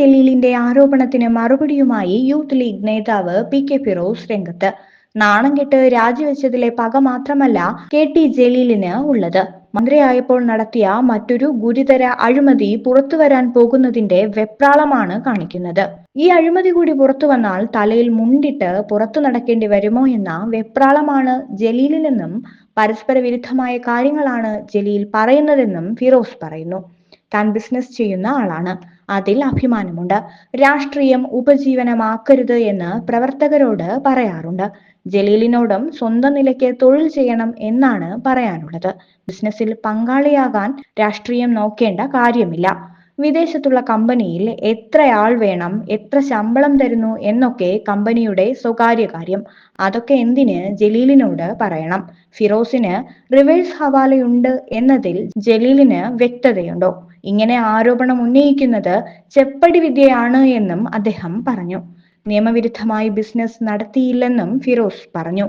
ജലീലിന്റെ ആരോപണത്തിന് മറുപടിയുമായി യൂത്ത് ലീഗ് നേതാവ് പി കെ ഫിറോസ് രംഗത്ത്. നാണം കെട്ട് രാജിവെച്ചതിലെ പക മാത്രമല്ല കെ ടി ജലീലിന് ഉള്ളത്. മന്ത്രിയായപ്പോൾ നടത്തിയ മറ്റൊരു ഗുരുതര അഴിമതി പുറത്തു വരാൻ പോകുന്നതിന്റെ വെപ്രാളമാണ് കാണിക്കുന്നത്. ഈ അഴിമതി കൂടി പുറത്തു വന്നാൽ തലയിൽ മുണ്ടിട്ട് പുറത്തു നടക്കേണ്ടി വരുമോ എന്ന വെപ്രാളമാണ് ജലീലിനെന്നും പരസ്പര വിരുദ്ധമായ കാര്യങ്ങളാണ് ജലീൽ പറയുന്നതെന്നും ഫിറോസ് പറയുന്നു. താൻ ബിസിനസ് ചെയ്യുന്ന ആളാണ്. അതിൽ അഭിമാനമുണ്ട്. രാഷ്ട്രീയം ഉപജീവനമാക്കരുത് എന്ന് പ്രവർത്തകരോട് പറയാറുണ്ട്. ജലീലിനോടും സ്വന്തം നിലയ്ക്ക് തൊഴിൽ ചെയ്യണം എന്നാണ് പറയാനുള്ളത്. ബിസിനസ്സിൽ പങ്കാളിയാകാൻ രാഷ്ട്രീയം നോക്കേണ്ട കാര്യമില്ല. വിദേശത്തുള്ള കമ്പനിയിൽ എത്ര ആൾ വേണം എത്ര ശമ്പളം തരുന്നു എന്നൊക്കെ കമ്പനിയുടെ സ്വകാര്യ കാര്യം. അതൊക്കെ എന്തിന് ജലീലിനോട് പറയണം? ഫിറോസിന് റിവേഴ്സ് ഹവാലയുണ്ട് എന്നതിൽ ജലീലിന് വ്യക്തതയുണ്ടോ? ഇങ്ങനെ ആരോപണം ഉന്നയിക്കുന്നത് ചെപ്പടി വിദ്യയാണ് എന്നും അദ്ദേഹം പറഞ്ഞു. നിയമവിരുദ്ധമായി ബിസിനസ് നടത്തിയില്ലെന്നും ഫിറോസ് പറഞ്ഞു.